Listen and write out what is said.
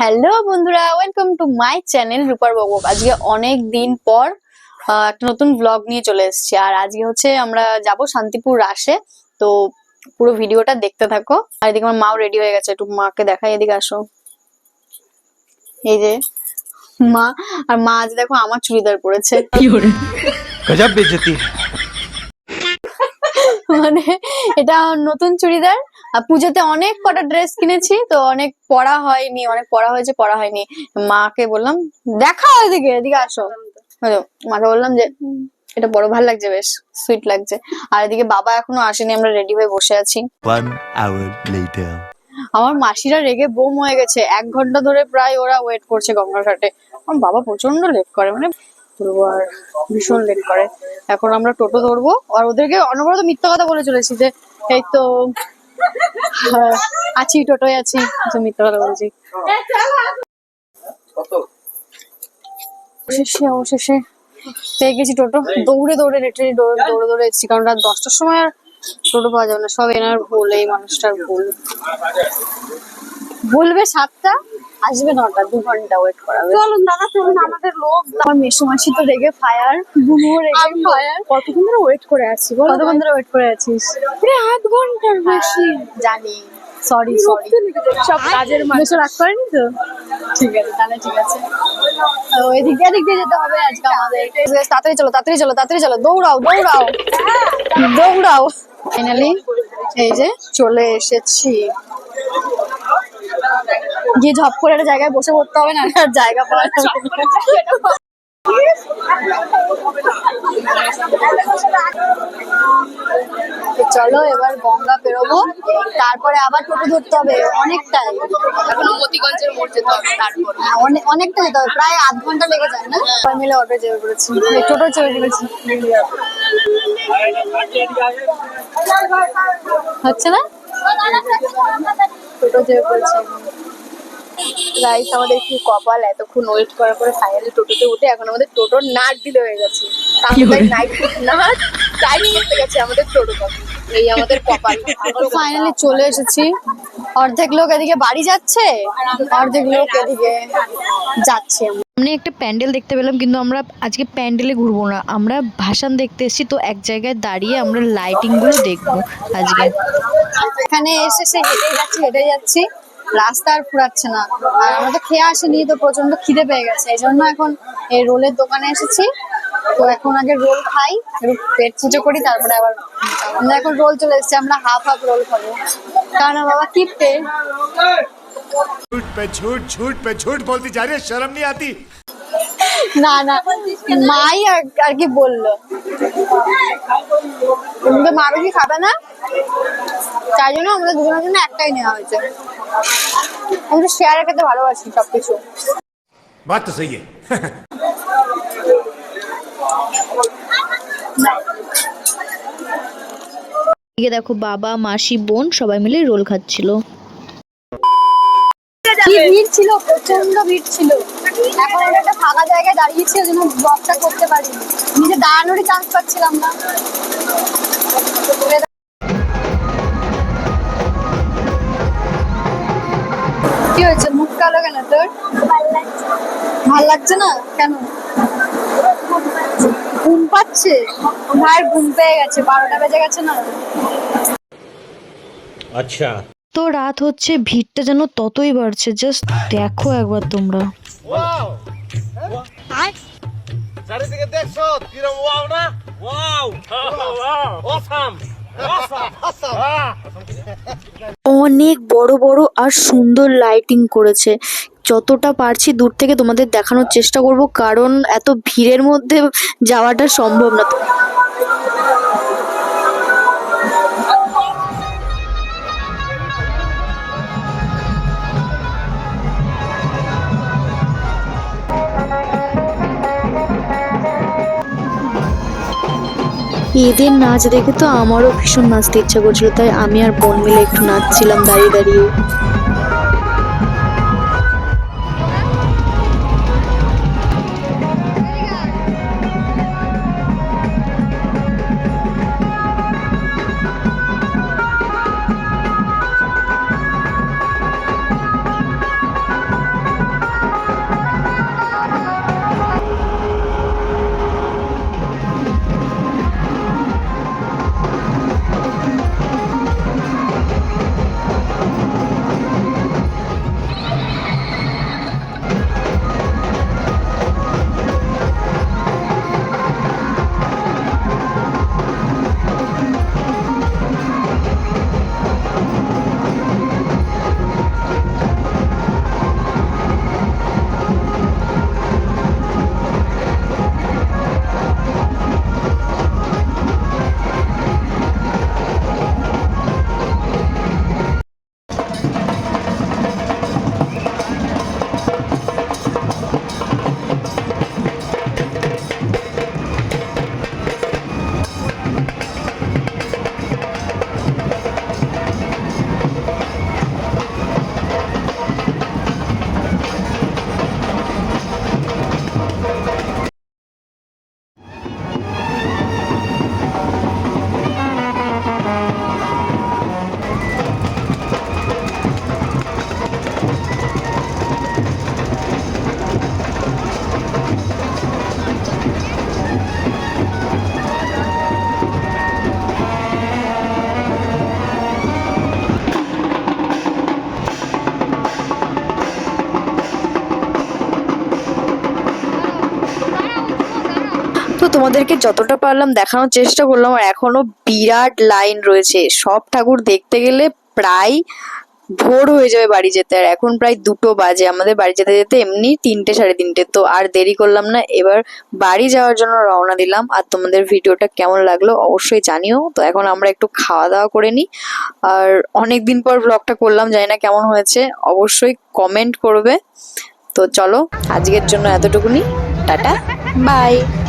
Hello বন্ধুরা welcome to my channel রূপার বাবু আজকে অনেক দিন পর একটা নতুন ব্লগ নিয়ে চলে এসেছি। আর আজকে হচ্ছে আমরা যাব শান্তিপুর রাসে তো পুরো ভিডিওটা দেখতে থাকো। আর এদিকে আমার মাও রেডি হয়ে গেছে। একটু মাকে দেখাই এদিকে আসো। এই যে মা আর মা আজ দেখো আমার চুড়িদার পরেছে। মানে এটা নতুন চুড়িদার। আর পুজোতে অনেক কটা ড্রেস কিনেছি তো অনেক পড়া হয়নি অনেক পড়া হয়েছে পড়া হয়নি। মাকে বললাম দেখাও এদিকে এদিকে আসো। হলো মাকে বললাম যে এটা বড় ভালো লাগছে বেশ সুইট লাগছে। আর এদিকে বাবা এখনও আসেনি আমরা রেডি হয়ে বসে আছি. আমার মাসিরা রেগে বোম হয়ে গেছে। এক ঘণ্টা ধরে প্রায় ওরা ওয়েট করছে গঙ্গার ঘাটে। আমার বাবা প্রচণ্ড লেট করে মানে বলব আর ভীষণ লেট করে। এখন আমরা টোটো ধরবো। আর ওদেরকে অনবরত মিথ্যা কথা বলে চলেছি যে এই তো হ্যাঁ, আছি টোটোয় আছি মিথ্যা কথা বলেছি। অবশেষে অবশেষে পেয়ে গেছি টোটো। দৌড়ে দৌড়ে দৌড়ে দৌড়ে দৌড়ে এসেছি। কারণ রাত দশটার সময় আর টোটো পাওয়া যাবে না। সব এনার ভুল এই মানুষটার ভুল। বলবে সাতটা আসবে নটা দু ঘণ্টা ওয়েট করাবে চলুন দাদা চলুন আমাদের লোক। আমার মেসো মাসি তো রেগে ফায়ার বুবু রেগে ফায়ার কতক্ষণ ধরে ওয়েট করে আছি বলো কতক্ষণ ধরে ওয়েট করে আছিস? আধ ঘণ্টার বেশি। হ্যাঁ, জানি সরি সরি সব কাজের মেসো রাগ করেনি তো? ঠিক আছে তাহলে ঠিক আছে। তো এদিক দিয়ে এদিক দিয়ে যেতে হবে আজকে আমাদের। তাড়াতাড়ি চলো তাড়াতাড়ি চলো তাড়াতাড়ি চলো। দৌড়াও দৌড়াও। দৌড়াও। ফাইনালি এই যে চলে এসেছি। গিয়ে ঝপ করে একটা জায়গায় বসে পড়তে হবে না আর জায়গা পাওয়া যাবে চলো এবার গঙ্গা পেরোবো। তারপরে আবার টোটো ধরতে হবে অনেকটাই মতিগঞ্জের মোড় যেতে হবে তারপর। হ্যাঁ, অনেকটা যেতে হবে প্রায় আধ ঘণ্টা লেগে যায় না? সবাই মিলে অটো চেপে পড়েছি। টোটো চেপে পড়েছি। হচ্ছে না? টোটো চেপে বলছে গাইস আমাদের কি কপাল? এতক্ষণ ওয়েট করার পরে ফাইনালি টোটোতে উঠে এখন আমাদের টোটোর নাট দিলে হয়ে গেছে। তাহলে নাইট নাট টাইম করতে গেছে আমাদের টোটো এই আমাদের কপাল। ফাইনালি চলে এসেছি। অর্ধেক লোক এদিকে বাড়ি যাচ্ছে অর্ধেক লোক এদিকে যাচ্ছে। সামনে একটা প্যান্ডেল দেখতে পেলাম কিন্তু আমরা আজকে প্যান্ডেলে ঘুরবো না। আমরা ভাসান দেখতে এসেছি তো এক জায়গায় দাঁড়িয়ে আমরা লাইটিংগুলো দেখব আজকে। এখানে এসে সে হেঁটে যাচ্ছি হেঁটে যাচ্ছি। রাস্তা আর ফুরাচ্ছে না। আর আমরা তো খেয়ে আসিনি তো প্রচণ্ড খিদে পেয়ে গেছে। এই জন্য এখন এই রোলের দোকানে এসেছি। তো এখন আগে রোল খাই একটু পেট পুজো করি তারপরে আবার আমরা এখন রোল চলে এসেছি আমরা হাফ হাফ রোল খাবো কারণ আমার বাবা কিপটে झूठ पे झूठ झूठ पे झूठ बोलती जा रही है शर्म नहीं आती না না মাই আর আর কি বললো তুমি তো মা বেশি খাবে না তাই জন্য আমাদের দুজনের জন্য একটাই নেওয়া হয়েছে আমি তো শেয়ারে খেতে ভালোবাসি সবকিছু बात तो सही দেখো বাবা, মাসি, বোন সবাই মিলে রোল খাচ্ছিল। কি হয়েছে? মুখ কালো কেন তোর? ভালো লাগছে না? কেন? ঘুম পাচ্ছে ভাইয়ের ঘুম পেয়ে গেছে বারোটা বেজে গেছে না? তো রাত হচ্ছে ভিড়টা যেন ততই বাড়ছে জাস্ট দেখো একবার তোমরা। চারিদিকে দেখছ? কিরম ওয়াও না? ওয়াও অসাম অনেক বড় বড় আর সুন্দর লাইটিং করেছে। যতটা পারছি দূর থেকে তোমাদের দেখানোর চেষ্টা করব, কারণ এত ভিড়ের মধ্যে যাওয়াটা সম্ভব না। এদের নাচ দেখে তো আমারও ভীষণ নাচতে ইচ্ছা করছিল, তাই আমি আর বোন মিলে একটু নাচছিলাম দাঁড়িয়ে দাঁড়িয়ে। তোমাদেরকে যতটা পারলাম দেখানোর চেষ্টা করলাম, আর এখনও বিরাট লাইন রয়েছে। সব ঠাকুর দেখতে গেলে প্রায় ভোর হয়ে যাবে বাড়ি যেতে, আর এখন প্রায় দুটো বাজে। আমাদের বাড়ি যেতে যেতে এমনি তিনটে, সাড়ে তিনটে। তো আর দেরি করলাম না, এবার বাড়ি যাওয়ার জন্য রওনা দিলাম। আর তোমাদের ভিডিওটা কেমন লাগল অবশ্যই জানিও। তো এখন আমরা একটু খাওয়া দাওয়া করে নিই। আর অনেক দিন পর ব্লগটা করলাম, জানি না কেমন হয়েছে। অবশ্যই কমেন্ট করবে। তো চলো, আজকের জন্য এতটুকুনি। টাটা। Bye bye